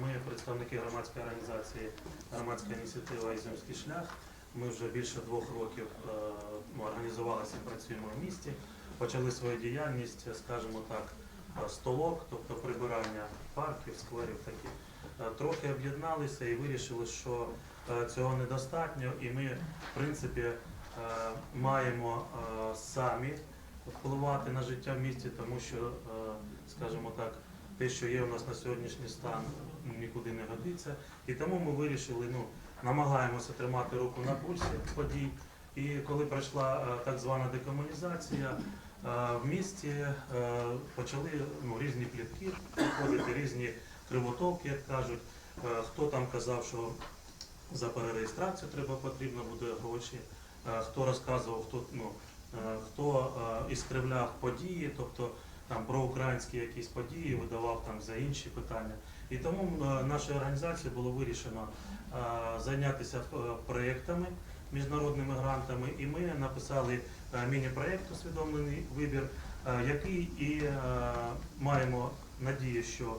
Ми представники громадської організації громадська ініціатива Ізюмський шлях. Ми вже більше двох років е, ну, організувалися і працюємо в місті. Почали свою діяльність, скажімо так, е, столок, тобто прибирання парків, скверів таких. Е, Трохи об'єдналися і вирішили, що цього недостатньо, і ми, в принципі, маємо самі впливати на життя в місті, тому що, скажімо так, те, що є у нас на сьогоднішній стан, нікуди не годиться. І тому ми вирішили, ну, намагаємося тримати руку на пульсі подій. І коли пройшла е, так звана декомунізація, е, в місті е, почали ну, різні плітки проходити, різні кривотолки, як кажуть. Хто там казав, що за перереєстрацію треба потрібно буде гроші, хто розказував, хто, ну, хто іскривляв події, тобто там про українські якісь події, видавав там за інші питання. І тому е, нашою організацією було вирішено е, зайнятися е, проєктами, міжнародними грантами, і ми написали міні-проєкт усвідомлений вибір, який і маємо надію, що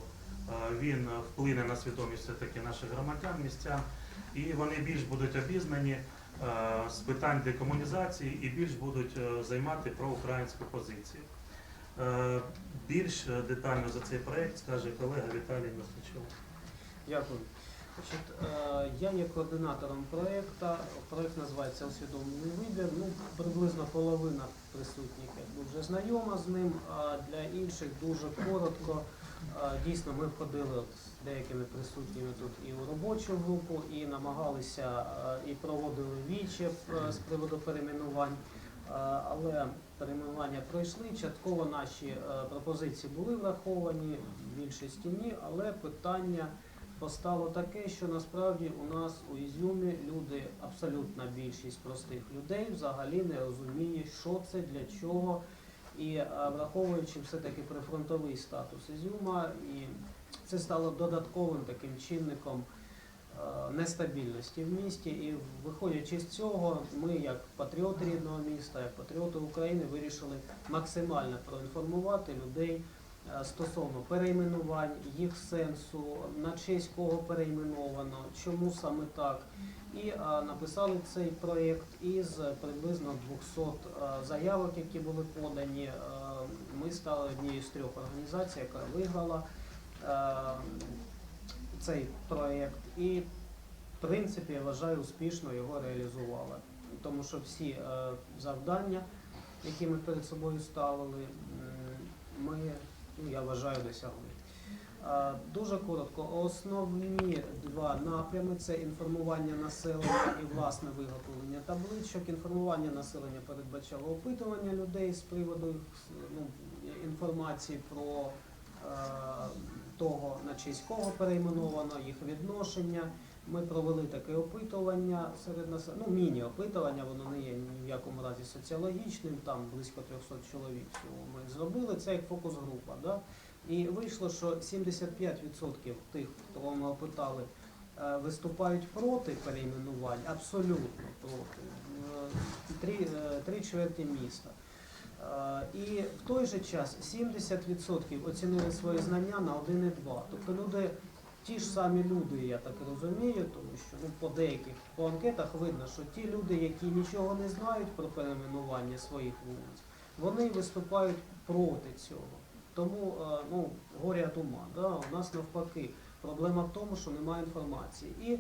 він вплине на свідомість все-таки наших громадян, містян, і вони більш будуть обізнані з питань декомунізації і більш будуть займати проукраїнську позицію. Е, Більш детально за цей проєкт скаже колега Віталій Масличов. Дякую. Значить, е, я є координатором проєкту. Проєкт називається Усвідомлений вибір. Ну, приблизно половина присутніх якби вже знайома з ним, а для інших дуже коротко. Е, Дійсно, ми входили з деякими присутніми тут і у робочу групу, і намагалися і проводили вічі з приводу перейменувань. Е, Але перейменування пройшли. Частково наші е, пропозиції були враховані, в більшості ні, але питання постало таке, що насправді у нас у Ізюмі люди, абсолютна більшість простих людей взагалі не розуміє, що це, для чого. І е, враховуючи все-таки прифронтовий статус Ізюма, і це стало додатковим таким чинником нестабільності в місті. І виходячи з цього, ми, як патріоти рідного міста, як патріоти України, вирішили максимально проінформувати людей е, стосовно перейменувань, їх сенсу, на честь кого перейменовано, чому саме так. І е, написали цей проєкт із приблизно 200 е, заявок, які були подані. Е, Ми стали однією з трьох організацій, яка виграла е, цей проєкт. І, в принципі, я вважаю, успішно його реалізували. Тому що всі е, завдання, які ми перед собою ставили, ми, ну, я вважаю, досягли. Е, Дуже коротко, основні два напрями це інформування населення і власне виготовлення табличок. Інформування населення передбачало опитування людей з приводу ну, інформації про е, того, на честь кого перейменовано, їх відношення. Ми провели таке опитування серед населення, ну міні-опитування, воно не є ні в якому разі соціологічним, там близько 300 чоловік ми зробили. Це як фокус-група. Да? І вийшло, що 75% тих, кого ми опитали, е, виступають проти перейменувань, абсолютно проти. Е, Три, е, три чверті міста. Е, І в той же час 70% оцінили свої знання на 1,2. Тобто люди, ті ж самі люди, я так розумію, тому що ну, по деяких по анкетах видно, що ті люди, які нічого не знають про перейменування своїх вулиць, вони виступають проти цього. Тому е, ну, горя от ума. Да? У нас навпаки проблема в тому, що немає інформації. І е,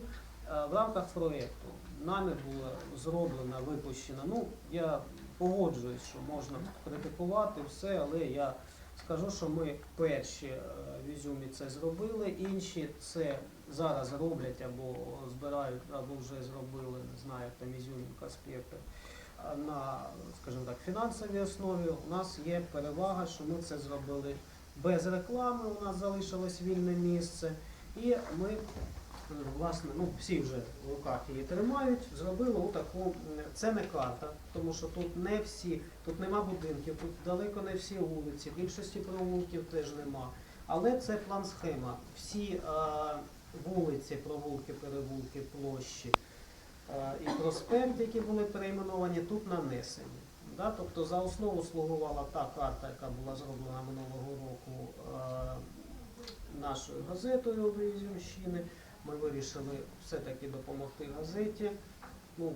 в рамках проєкту нами було зроблено, випущено. Ну, я погоджуюсь, що можна критикувати все, але я скажу, що ми перші е, в Ізюмі це зробили, інші це зараз роблять або збирають, або вже зробили, не знаю, там Ізюм конспекти на, скажімо так, фінансовій основі. У нас є перевага, що ми це зробили без реклами. У нас залишилось вільне місце, і ми. Власне, ну всі вже в руках її тримають, зробили отаку, це не карта, тому що тут не всі, тут нема будинків, тут далеко не всі вулиці, більшості провулків теж нема. Але це план схема. Всі е, вулиці, провулки, перевулки, площі е, і проспект, які були перейменовані, тут нанесені. Да? Тобто за основу слугувала та карта, яка була зроблена минулого року е, нашою газетою «Люди Ізюмщини. Ми вирішили все-таки допомогти газеті. Ну,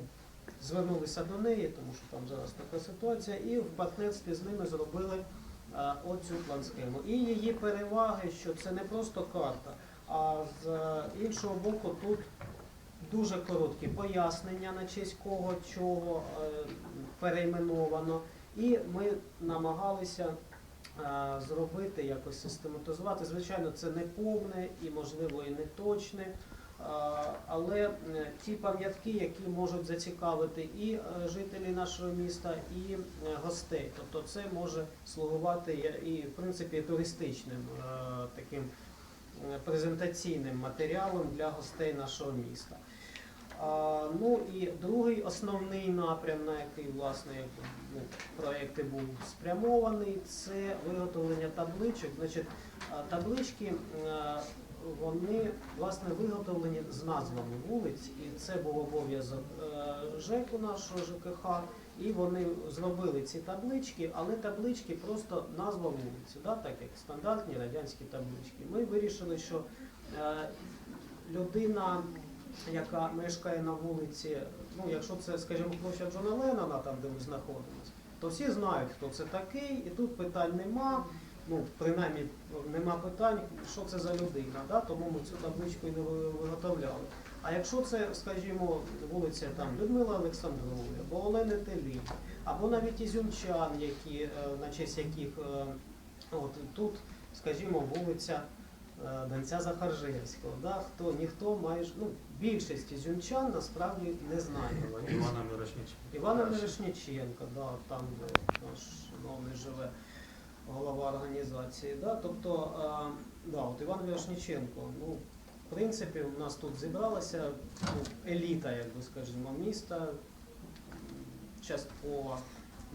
звернулися до неї, тому що там зараз така ситуація, і в партнерстві з ними зробили а, оцю план-схему. І її переваги, що це не просто карта, а з е, іншого боку тут дуже короткі пояснення на честь кого, чого е, перейменовано. І ми намагалися е, зробити, якось систематизувати. Звичайно, це не повне і, можливо, і не точне. е, Але е, ті пам'ятки, які можуть зацікавити і е, жителі нашого міста, і е, гостей. Тобто це може слугувати і, в принципі, туристичним е, таким е, презентаційним матеріалом для гостей нашого міста. Ну і другий основний напрям, на який власне ну, проєкти був спрямований, це виготовлення табличок. Значить, таблички вони власне виготовлені з назвами вулиць, і це був обов'язок е, ЖЕКу нашого ЖКХ. І вони зробили ці таблички, але таблички просто назва вулиці, да, так як стандартні радянські таблички. Ми вирішили, що е, людина яка мешкає на вулиці, ну якщо це, скажімо, площа Джона Леннона, там де ми знаходимося, то всі знають, хто це такий, і тут питань нема. Ну, принаймні нема питань, що це за людина, да? тому ми цю табличку і не виготовляли. А якщо це, скажімо, вулиця там Людмила Олександрової, або Олени Телі, або навіть ізюмчан, які, е, на честь яких е, от тут, скажімо, вулиця е, Донця Захаржевського, да? хто ніхто майже ну, більшість ізюмчан насправді не знає. Івана Мирошниченка. Івана Мирошниченка, да, там де наш шановний живе голова організації. Да, тобто, е, да, от Іван Мирошниченко, ну, в принципі, у нас тут зібралася ну, еліта, як би скажімо, міста, м, частково,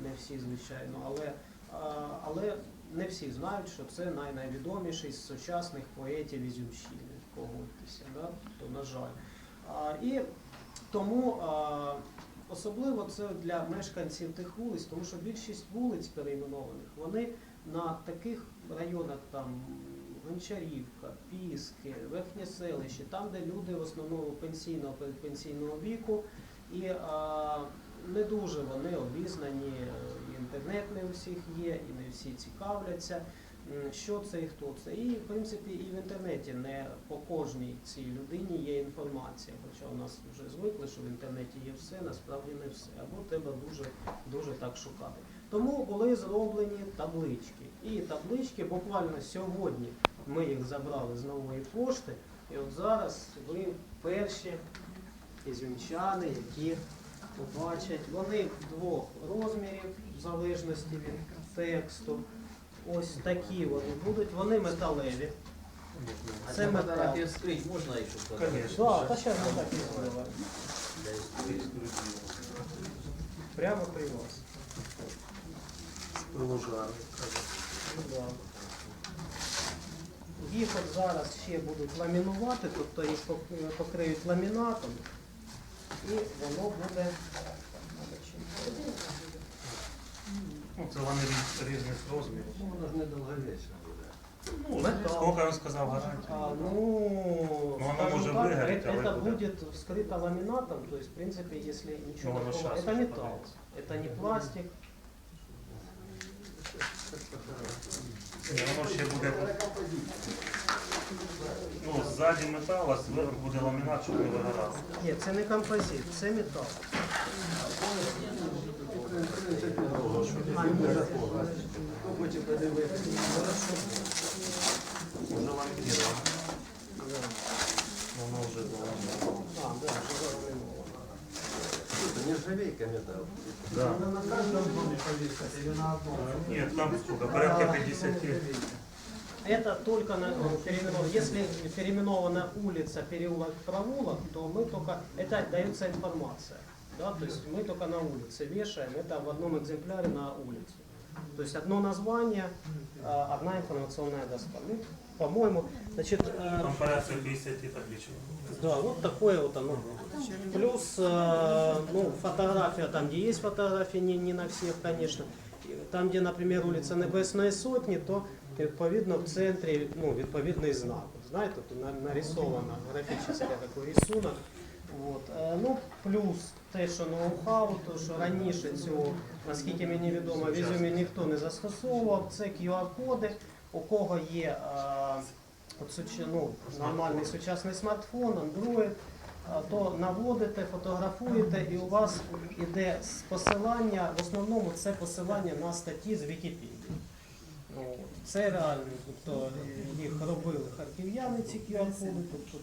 не всі, звичайно, але, е, але не всі знають, що це най- найвідоміший з сучасних поетів Ізюмщини. Погодьтеся, да? то, на жаль. А, і тому а, особливо це для мешканців тих вулиць, тому що більшість вулиць перейменованих, вони на таких районах там Гончарівка, Піски, Верхнє селище, там, де люди в основному пенсійного передпенсійного віку, і а, не дуже вони обізнані, інтернет не у всіх є, і не всі цікавляться. Що це і хто це? І в принципі і в інтернеті не по кожній цій людині є інформація. Хоча у нас вже звикли, що в інтернеті є все, насправді не все. Або треба дуже дуже так шукати. Тому були зроблені таблички. І таблички буквально сьогодні ми їх забрали з нової пошти. І от зараз ви перші ізюмчани, які побачать. Вони двох розмірів, в залежності від тексту. Ось такі вони будуть. Вони металеві. А Це це метал. фотографію вскрыть можна і щоб Конечно. Да, та зараз ми так і зробимо. Прямо при вас. Ну, да. Їх от зараз ще будуть ламінувати, тобто їх пок- покриють ламінатом, і воно буде. Ну, це вони різ- різних розмірів. Ну, воно ж недовговічно буде. Ну, Метал. скільки він сказав гарантію? А, ну, Ну, оно скажем может так, выгореть, это, а вы это куда? будет вскрыто ламинатом, то есть, в принципе, если ничего Ну, оно такого, щас это уже металл, появится. это не пластик. Ні, воно ще буде. Ну, ззаді метал, а зверху буде ламінат, щоб не вигорало. Ні, це не композит, це метал. А, ні, подивитися. Уже ламіновано. Да. Воно вже було. А, да, вже заламіновано. Це нержавейка метал. Да. на каждом доме повесить или на одном? Ні, там сколько, порядка 50. Это только на переименован- Если переименована улица, переулок, провулок, то мы только, это дается информация. Да, то есть мы только на улице вешаем, это в одном экземпляре на улицу. То есть одно название, а, одна информационная доска. Ну, по-моему, значит, э, порядка 50 табличок. да, вот такое вот оно. Плюс, э, ну, фотография, там, где есть фотографии, не, не на всех, конечно. И Там, где, например, улица Небесной Сотни, то відповідно в центрі ну, відповідний знак. Знаєте, тут на- нарисовано графічний такий рисунок. От. Е, Ну, плюс те, що ноу-хау, то що раніше цього, наскільки мені відомо, в Ізюмі ніхто не застосовував. Це QR-коди, у кого є е, ну, нормальний сучасний смартфон, Android, то наводите, фотографуєте, і у вас іде посилання, в основному це посилання на статті з Вікіпедії. Ну. Це реально, тобто е, їх робили харків'яни, ці QR-коди, тобто